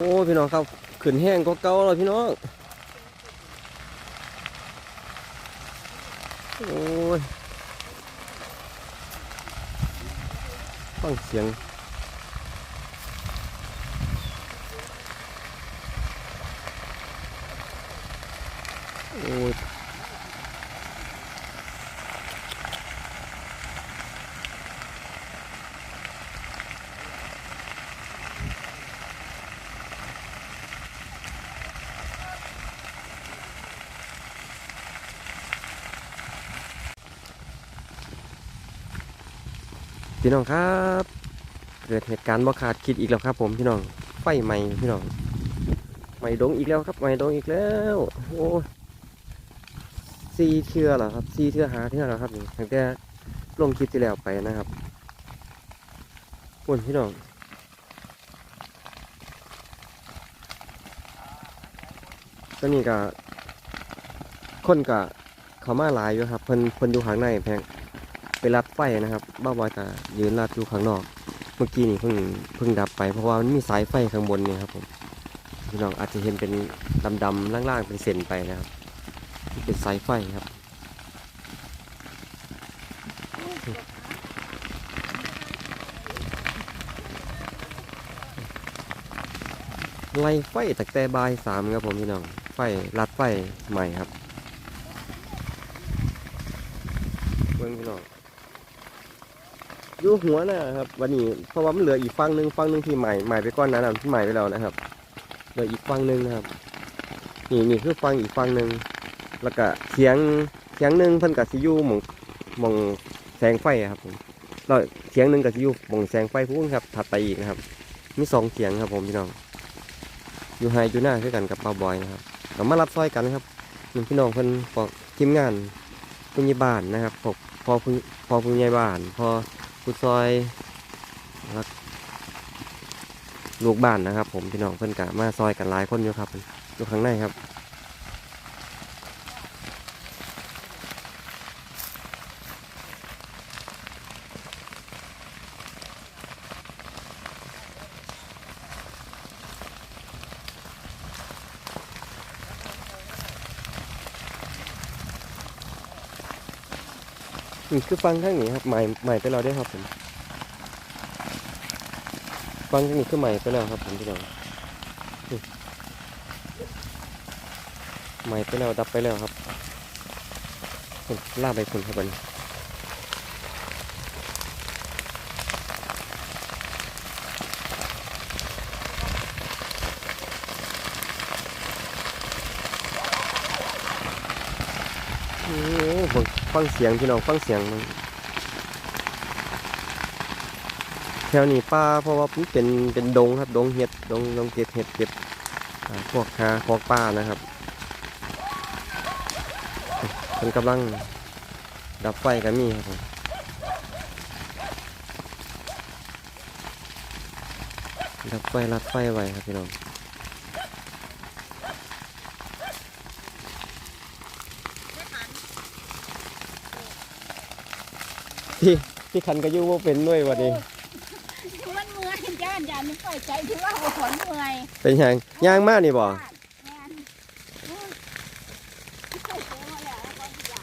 โอ้พี่น้องครับขืนแห้งก็เก่าแล้วพี่น้องโอ้ยฟังเสียงโอ้ย พี่น้องครับ เกิดเหตุการณ์บ่คาดคิดอีกแล้วครับ ผมพี่น้องไฟไหม้พี่น้องไหม้ดงอีกแล้วครับไหม้ดงอีกแล้วโอ้ซีเทือเหรอครับซีเทือหาเทือเหรอครับนี่ตั้งแต่ลงคลิปที่แล้วไปนะครับคุณพี่น้องตอนนี้ก็คนก็เขามาหลายอยู่ครับเพิ่นเพิ่นอยู่ข้างในแพง รัดไฟนะครับบ้าบอยก็ยืนรัดอยู่ข้างนอก เมื่อกี้นี่เพิ่งเพิ่งดับไปเพราะว่ามันมีสายไฟข้างบนนี่ครับผมพี่น้องอาจจะเห็นเป็นดำๆล่างๆเป็นเส้นไปนะครับนี่เป็นสายไฟครับไล่ไฟตั้งแต่บายสามครับผมพี่น้อง ไฟรัดไฟใหม่ครับเบิ่งพี่น้อง ยู่หัวนะครับ วันนี้เพราะว่ามันเหลืออีกฝั่งหนึ่งฝั่งหนึ่งที่ใหม่ใหม่ไปก้อนนั้นที่ใหม่ไปแล้วนะครับเหลืออีกฝั่งหนึ่งนะครับ นี่นี่คือฝั่งอีกฝั่งหนึ่งแล้วก็เสียงเสียงหนึ่งเพิ่นกับซิยูหมองหมองแสงไฟครับผมแล้วเสียงหนึ่งกับซิยูหมองแสงไฟพุ่งครับถัดไปอีกนะครับ มีสองเสียงครับผมพี่น้องอยู่ไฮอยู่หน้าคือกันกับเปาบอยนะครับเรามารับซอยกันนะครับนี่พี่น้องเพิ่นพอทีมงานผู้ใหญ่บ้านนะครับพอพอพอผู้ใหญ่บ้านพอ ผู้ซอยลูกบ้านนะครับ ผมพี่น้องเพื่อนกะมาซอยกันหลายคนอยู่ครับอยู่ข้างในครับ นี่คือฟังข้างนี้ครับใหม่ใหม่ไปแล้วได้ครับผมฟังข้างนี้คือใหม่ไปแล้วครับผมพี่น้องใหม่ไปแล้วดับไปแล้วครับล่าไปคุณครับวันนโอ้โห ฟังเสียงพี่น้องฟังเสียงมันแถวนี้ป่าเพราะว่าเป็นเป็นดงครับดงเห็ดดงดงเก็บเห็ดเก็บพวกหาพวกป่านะครับมันกำลังดับไฟกันมีครับผมดับไฟรัดไฟไว้ครับพี่น้อง พี่พี่คันก็อยู่ว่าเป็นด้วยวันนี้มันเมื่อยย่านย่านมันปล่อยใจถือว่าบ่ขนเมื่อยเป็นยังย่างมากนี่บ่แม่นโอ้ยเคยเจอมาแล้วแล้วก็อยาก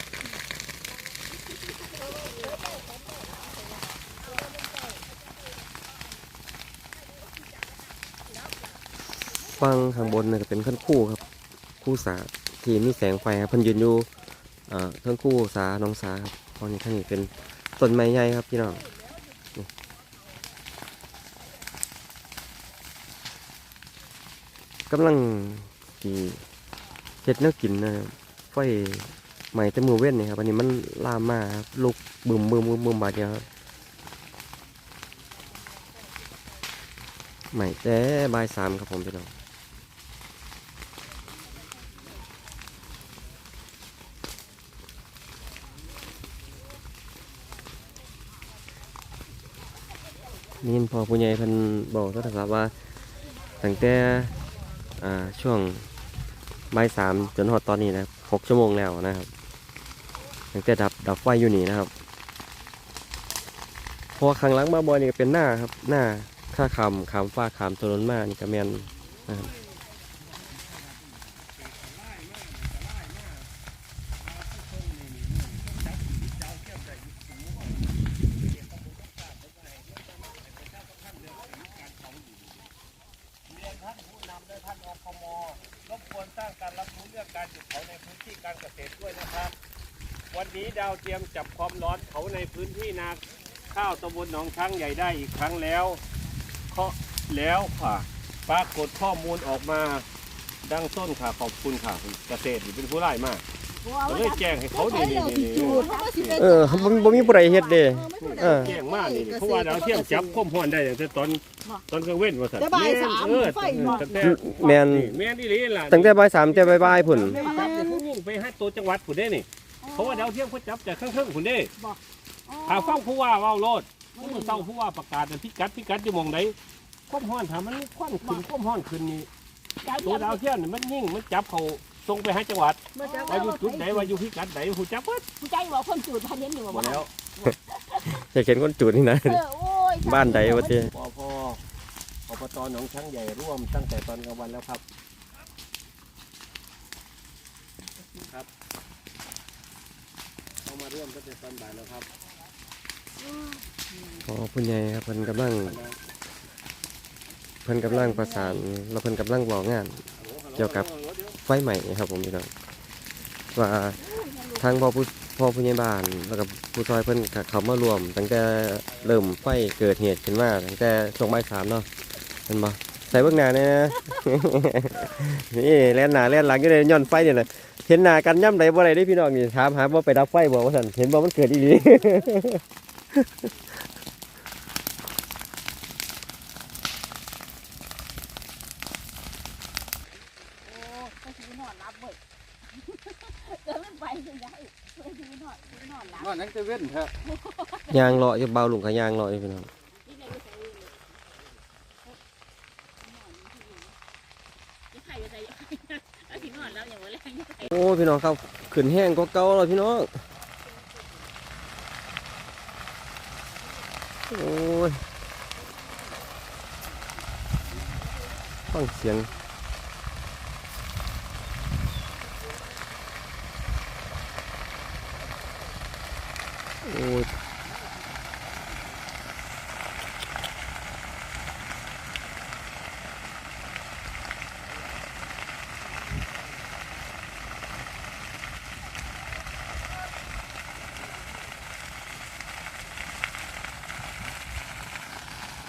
ฟังข้างบนเนี่ยก็เป็นขั้นคู่ครับ คู่สาที่มีแสงไฟครับเพิ่นยืนอยู่อ่าเครื่องคู่สาน้องสาครับตอนนี้ท่านนี้เป็น ต้นไม้ใหญ่ครับพี่น้องกำลังที่เฮ็ดแนวกินนะไฟใหม่แต่มือเว้นนี่ครับอันนี้มันลามมาครับลุกบึมบึมบึมบึมบาดเดียวครับใหม่แต่บายสามครับผมพี่น้อง นี่พอผู้ใหญ่เพิ่นบอกโทรศัพท์ว่าตั้งแต่ช่วงบ่ายสามจนหอดตอนนี้นะหกชั่วโมงแล้วนะครับตั้งแต่ดับดับไฟอยู่นี่นะครับ พอครั้งล้างมาบอยนี่ก็เป็นหน้าครับหน้าข้าคำขามฟ้าขามถนนมานี่ก็แมนนะครับ รบกวนสร้างการรับรู้เรื่องการจุดเผาในพื้นที่การเกษตรด้วยนะครับ วันนี้ดาวเทียมจับความร้อนเผาในพื้นที่นาข้าวตำบลหนองช้างใหญ่ได้อีกครั้งแล้วเคาะแล้วค่ะ ปรากฏข้อมูลออกมาดังต้นค่ะขอบคุณค่ะเกษตรเป็นผู้ไล่มากก็เลยแจ้งให้เขานี่นี่นี่เออบ่บ่มีผู้ใดเฮ็ดเด้เออแจ้งมากนี่เพราะว่าดาวเทียมจับความร้อนได้ตั้งแต่ตอนตอนกลางเว้นว่าสัตว์จะบ่ายสามเออไฟบ่ตั้งแต่แม่นนี่แม่นอี่ลีล่ะตั้งแต่บ่ายสามแต่บ่ายๆพุ่นไม่จับแต่ผู้ยิ่งไปให้ตัวจังหวัดผุนได้นี่ เพราะว่าดาวเทียมเขาจับแต่ข้างๆผุนได้หาฟังผู้ว่าเว้าโลดผู้เศร้าผู้ว่าประกาศแต่พิกัดพิกัดอยู่หมองไหนความร้อนถามมันควันขึ้นความร้อนขึ้นนี่ตัวดาวเทียมนี่มันยิ่งมันจับเขาส่งไปให้จังหวัดว่าอยู่จุดไหนว่าอยู่พิกัดไหนผู้จับวัดผู้ใจบอกคนจูดพันเห็นอยู่หมดแล้วจะเขียนคนจุดนี่นะเออโอ้ยบ้านใดวะเจ้ปอพอบตหนองช้างใหญ่ร่วมตั้งแต่ตอนกลางวันแล้วครับครับเข้า มาร่วมตั้งแต่ตอนบ่ายแล้วครับอ๋อผู้ใหญ่ครับเพิ่นกำลังเพิ่นกำลังประสานแล้วเพิ่นกำลังบอกงาน เกี่ยวกับไฟใหม่ครับผมพี่น้องว่าทางพ่อผู้พ่อผู้ใหญ่บ้านแล้วก็ผู้ซอยเพิ่นก็เขามารวม ตั้งแต่เริ่มไฟเกิดเหตุขึ้นมาตั้งแต่ช่วงบ่ายสามเนาะเห็นบ่ ใส่เบื้องหน้าเนี่ยนะ นี่แล่นหน้าแล่นหลังอยู่ในย้อนไฟนี่แหละเห็นหน้ากันย่ำใดบ่ได้เด้พี่น้องนี่ถามหาบ่ไปดับไฟบ่ว่าซั่นเห็นบ่มันเกิดอีหลีโอ้ก็คือนอนรับเว้ยเดินไปยังไงก็คือนอนคือนอนรับนอนนั่งจะเว้นครับยางเลาะอยู่เบาลุงก็ยางเลาะอยู่พี่น้องนี่ไงก็ใส่เลยยี่ไข่ก็ใส่ยี่ไข่แล้วถึงนอนแล้วอย่างวันแรกยี่ไข่ โอ้ พี่น้องครับขึ้นแห้งก็เก่าแล้วพี่น้องโอ้ยฟังเสียงโอ้ย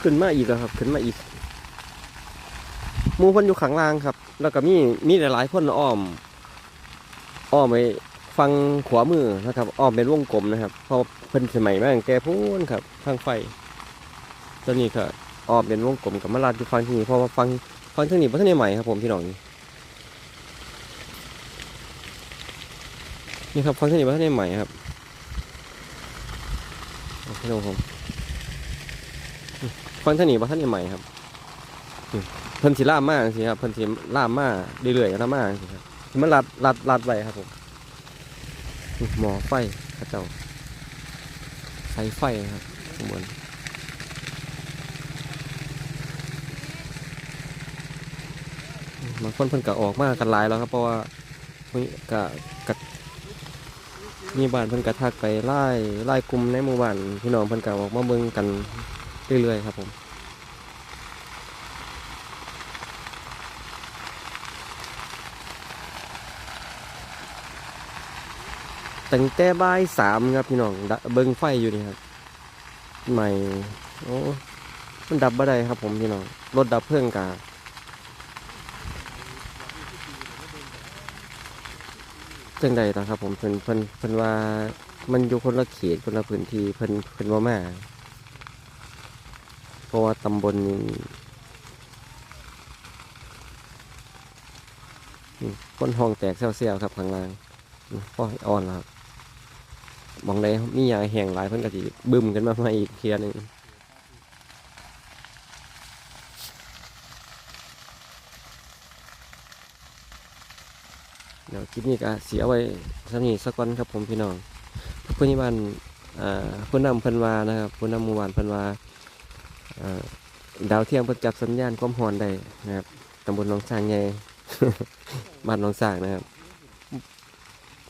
ขึ้นมาอีกแล้วครับ ขึ้นมาอีกมูพ่นอยู่ข้างล่างครับ แล้วก็มีมีหลายๆคนอ้อม อ้อมไปฟังขวามือนะครับ อ้อมเป็นวงกลมนะครับพราะเพิ่นสมัยมาตั้งแต่พูนครับทางไฟตัวนี้ก็อ้อมเป็นวงกลมกับมาลาดอยู่ฟังที่นี่พราะว่าฟังฟังทางนี้เพราะทางนี้ใหม่ครับ ผมพี่น้องนี่นี่ครับฟังทางนี้เพราะทางนี้ใหม่ครับพี่น้องผม ฟังทางนี้เพราะทานี้ใหม่ครับนี่เพิ่นสิล่ามมากสิครับเพิ่นสิล่ามมาเรื่อยๆล่ามากสิครับมันลัดลัดลัดไว้ครับผมหมอไฟเข้าเจ้าใช้ไฟครับข้างบนบางคนเพิ่นก็ออกมากันหลายแล้วครับ เพราะว่าเพิ่นก็กมีบ้านเพิ่นก็ทักไปไล่ไล่กลุ่มในหมู่บ้านพี่น้องเพิ่นก็ออกมาเบิ่งกัน เรื่อยๆครับผมตั้งแต่บ่ายสามครับพี่น้องดะเบิ่งไฟอยู่นี่ครับใหม่โอ้มันดับบ่ได้ครับผมพี่น้องรถดับเพลิงกาจังใดล่ะครับผมเพิ่นเพิ่นเพิ่นว่ามันอยู่คนละเขตคนละพื้นที่เพิ่นเพิ่นว่ามา เพราะว่าตำบลนี้นี่คนห้องแตกเซี่ยวๆครับข้างล่างพ่อให้อ่อนครับมองได้มียาแห้งหลายเพิ่นก็สิบึ้มกันมาใหม่อีกเทียนึงเดี๋ยวคลิปนี้ก็เสียไว้สำนี้สักวันครับผมพี่น้องผู้ใหญ่บ้านอ่าผู้นำเพิ่นวานะครับผู้นำมู่บ้านเพิ่นวาอ่า ดาวเทียมเพิ่นจับสัญญาณความร้อนได้นะครับตำบลหนองสร้างใหญ่บ้านหนองสร้างนะครับ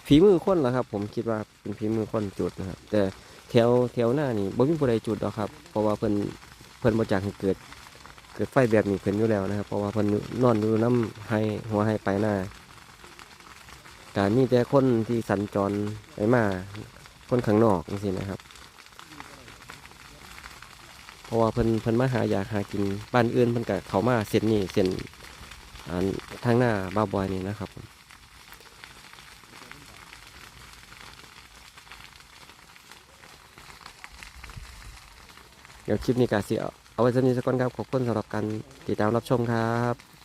ฝีมือคนละครับ ผมคิดว่าเป็นฝีมือคนจุดนะครับ แต่แถวแถวหน้านี่บ่มีผู้ใดจุดหรอกครับ เพราะว่าเพิ่นเพิ่นบ่จากให้เกิด เกิดไฟแบบนี้ขึ้นอยู่แล้วนะครับ เพราะว่าเพิ่นนอนอยู่น้ำให้หัวให้ไปหน้าการมีแต่คนที่สัญจรไปมาคนข้างนอกจังซี่นะครับ เพราะว่าเพิ่นเพิ่นมาหาอยากหากินบ้านอื่นเพิ่นก็เข้ามาเส้นนี้เส้นอ่าทางหน้าบ้าบอยนี่นะครับเดี๋ยวคลิปนี้ก็สิเอาเอาไว้สำนี้สักก่อนครับ ขอบคุณสำหรับการติดตามรับชมครับ